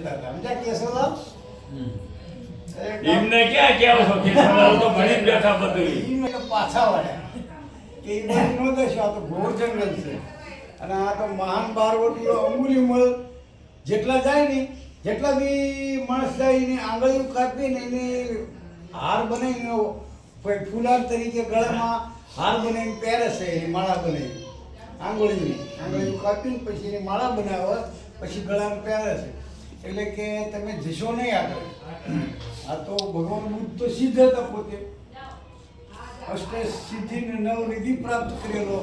જતા હતા. સમજ્યા કેશવલાલ એમને ક્યાં કેવો છો? કે તો ભણી બેઠા બધું પાછા વળ્યા કે એ બાજુ ન દેશો આ તો ઘોર જંગલ છે. અને આ તો મહાન બારવટીઓ અમૂલ્ય મળ જેટલા જાય ને જેટલા બી માણસ જાય એને આંગળીઓ કાપીને એને હાર બનાવીને કોઈ ફૂલાર તરીકે ગળામાં હાર બનાવીને પહેરે છે એ માળા બનાવી આંગળીની આંગળીઓ કાપીને પછી એની માળા બનાવે પછી ગળામાં પહેરે છે. એટલે કે તમે જશો નહીં આગળ. આ તો ભગવાન બુદ્ધ તો સિદ્ધ હતા પોતે. અષ્ટ સિદ્ધિ ને નવ નિધિ પ્રાપ્ત કરેલો,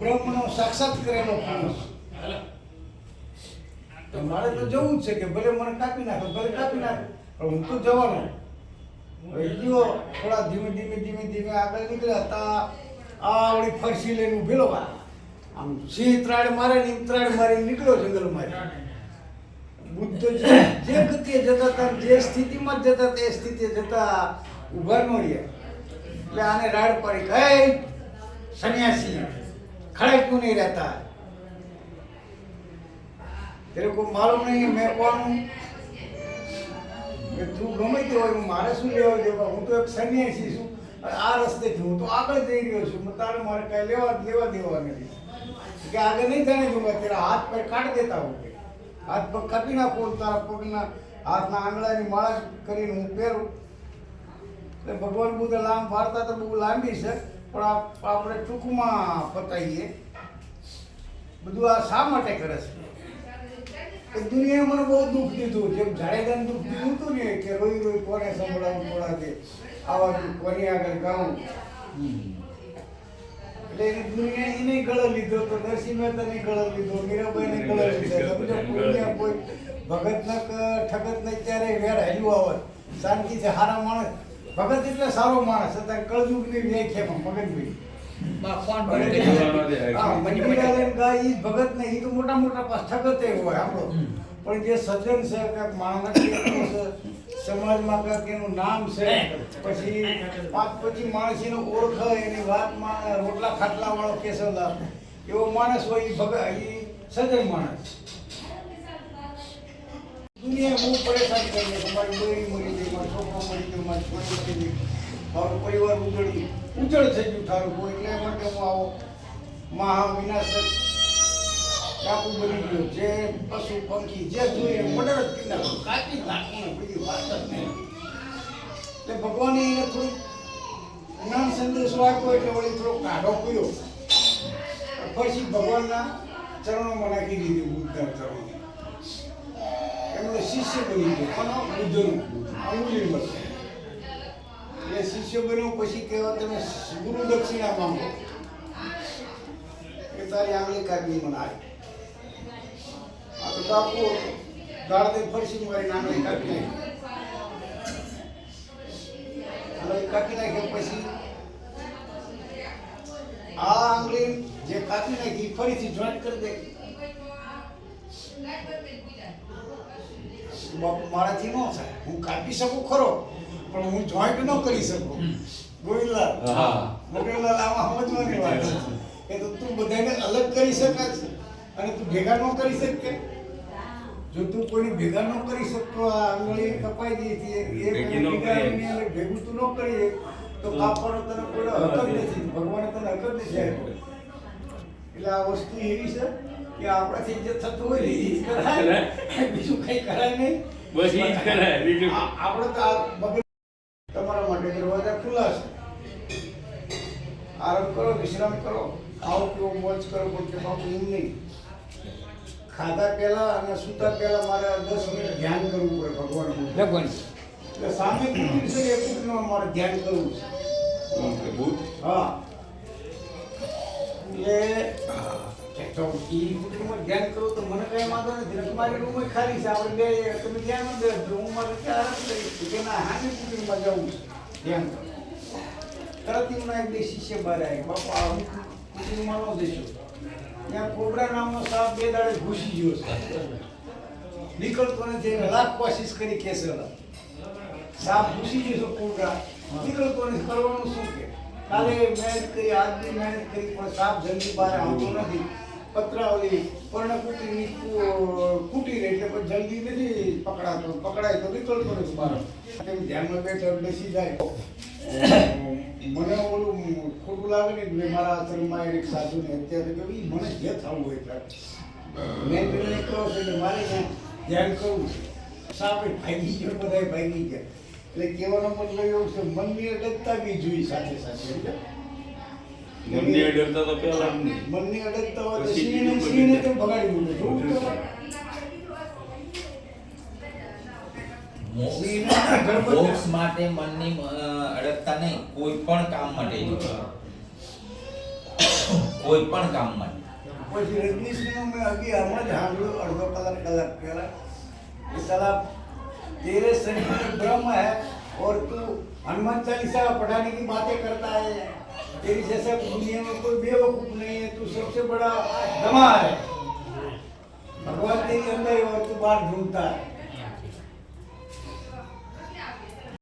બ્રહ્મનો સાક્ષાત કરેલો માણસ. મારે તો જવું જ છે કે ભલે મને કાપી નાખો, ભલે કાપી નાખો, પણ હું તો જવાનો. ગયો થોડા ધીમે ધીમે ધીમે ધીમે આગળ નીકળ્યા તા, આ વળી ફરસી લઈને ઉભેલો આમ સિંહ ત્રાડ મારે ને ત્રાડ મારી નીકળ્યો જંગલ બુદ્ધ બુદ્ધજી જે ગતિએ જતા હતા, જે સ્થિતિમાં જતા તે સ્થિતિએ જતા ઊભા ન રહ્યા. એટલે આને રાડ પડી કઈ સન્યાસી ખડકતું નહીં રહેતા. તેરે કોઈ મારું નહીં, મેં કોનું? તું ગમે તે હોય મારે શું લેવા દેવા? હું તો એક સન્યાસી છું. આ રસ્તે હું તો આગળ જઈ રહ્યો છું. તારે મારે કાંઈ લેવા લેવા દેવા નથી. કે આગળ નહીં જાણે જોવા તારા હાથ પર કાઢ દેતા હોય. હાથ પગ કાપી નાખો, તારા પગના હાથના આંગળાની માળા કરીને હું પહેરું. એટલે ભગવાન બુદ્ધ લાંબ વાર્તા તો બહુ લાંબી છે, પણ આપ- આપણે ટૂંકમાં પતાવીએ બધું આ શા માટે કરે છે? એ દુનિયાએ મને બહુ દુઃખ દીધું. જેમ જાડેજાને દુઃખ દીધું હતું ને કે રોઈ રોઈ કોને સંભળાવું થોડા કે આવા કોની આગળ ગાવું? એટલે દુનિયા એને ગળો લીધો તો નરસિંહ મહેતાને ગળો લીધો મીરાબાઈને ગળો લીધો સમજો કોઈને કોઈ ભગત ન ઠગત ન ત્યારે વેર હેલું આવત? શાંતિથી સારા માણસ. ભગત એટલે સારો માણસ અત્યારે કળયુગની વ્યાખ્યામાં મગનભાઈ હા, મંદિરાલય ગાય ઈ ભગત ને એ તો મોટા મોટા પાસ ઠગતે હોય આપણો. પણ જે સજ્જન છે માણસ છે સમાજમાં કાંઈક એનું નામ છે પછી પછી માણસ એનો ઓળખ એની વાતમાં રોટલા ખાટલા વાળો કેશવદાસ એવો માણસ હોય એ ભગત એ સજન માણસ. દુનિયા બહુ પરેશાન કરી દે મારી બોરી મરી ગઈ મારો છોકરો મરી ગયો મારી છોકરી મરી ગઈ. મારો પરિવાર ઉજળી. ઉજળ થઈ ગયું તારું એટલે માટે હું આવો મહા વિનાશક ડાકુ બની ગયો, જે પશુ પંખી જે જોઈએ મર્ડર જ કરી નાખો. કાપી બીજી વાત જ નહીં. એટલે ભગવાને એને થોડુંક જ્ઞાન સંદેશો આપ્યો એટલે વળી થોડો કાઢો કર્યો પછી ભગવાનના ચરણોમાં નાખી દીધી ઉદ્ધાર ચરણો એમનો શિષ્ય બની ગયો પણ બુદ્ધનું. અંગુલી મત એટલે શિષ્ય બન્યો, પછી કહેવા તમે ગુરુ દક્ષિણા માંગો એ તારી આંગળી કાઢી મને આવી દાળ દે ફરસી મારી નાનો કાઢી નાખી. આંગળી કાઢી નાખ્યા પછી. આ આંગળી જે કાપી નાખી ફરીથી જોઈન્ટ કરી દે. મારાથી ન થાય. હું કાપી શકું ખરો પણ હું જોઈન્ટ ન કરી શકું. ગોવિંદલાલ. ગોવિંદલાલ આમાં સમજવાની વાત છે. કે તો તું બધાને અલગ કરી શકાય છે. અને તું ભેગા ન કરી શકે. જો તું કોઈને ભેગા ન કરી શકતો આ આંગળી કપાઈ ગઈ છે એ ભેગી તું ન કરી તો કાપવાનો તને કોઈ હક જ નથી. ભગવાને તને હક જ નથી એટલે આ વસ્તુ એવી છે કે આપણાથી જે થતું હોય એ જ કરાય. બીજું કઈ કરાય નહીં. બસ જ કરાય, બીજું. આપણે તો આ મગજ તમારા માટે દરવાજા ખુલ્લા છે. આરામ કરો વિશ્રામ કરો. ખાઓ પીવો મોજ કરો પણ કે બાપુ એમ નહીં. ખાધા પહેલા અને સૂતા પહેલા મારે દસ મિનિટ ધ્યાન કરવું પડે ભગવાનનું ભગવાન. એટલે સામે કુટુંબ છે એ કુટુંબમાં મારે ધ્યાન કરવું છે. હા. એટલે તો કુટુંબમાં ધ્યાન કરું તો મને કઈ વાંધો નથી મારી રૂમ ખાલી છે. આપણે બે તમે ધ્યાન ન દે રૂમમાં આરામ લઈ કે ના હાની કુટુંબમાં જવું છે. ધ્યાન કરો. તરત એમના એક બે શિષ્ય બહાર બાપા હું કુટુંબમાં ન જઈશું ત્યાં કોબરા નામનો સાપ બે દાડે ઘૂસી ગયો છે. નીકળતો નથી એને લાખ કોશિશ કરી કેસેલા સાપ ઘૂસી ગયો છે કોબરા. નીકળતો નથી. કરવાનું શું કે? કાલે મહેનત કરી આજની મહેનત કરી પણ સાપ જલ્દી બહાર આવતો નથી. પત્રાવલી પર્ણકુટીની કુટીર એટલે પણ જલ્દી નથી પકડાતો. પકડાય તો નીકળતો નથી બહાર. તેમ ધ્યાનમાં બેઠો બેસી જાય. મને ઓલું ખોટું લાગે ને મેં મારા આશ્રમમાં એક સાધુની હત્યા થઈ ગઈ મને જે થવું હોય ત્યારે મેં પેલા કહો છે કે મારે ત્યાં ધ્યાન કરવું છે. સાપે ભાગી ગયો બધા ભાગી ગયા. એટલે કહેવાનો મતલબ એવું છે મનની અડગતા બી જોઈ સાથે સાથે મનની અડગતા તો પહેલા મનની અડગતા હોય તો સિંહને સિંહને તો ભગાડી મૂકે મોક્ષ માટે મનની અ, અડગતા નહીં કોઈ પણ કામ માટે કોઈ પણ કામ માટે પછી રજનીશનું મેં અગી હમણાં જ સાંભળ્યું અડધો કલાક કલાક પહેલા કે સાલા तेरे शरीर में ब्रह्म है और तू हनुमान चालीसा पढ़ाने की बातें करता है तेरी जैसा दुनिया में कोई बेवकूफ नहीं है तू सबसे बड़ा दमा है भगवान तेरी अंदर है और तू बाहर ढूंढता है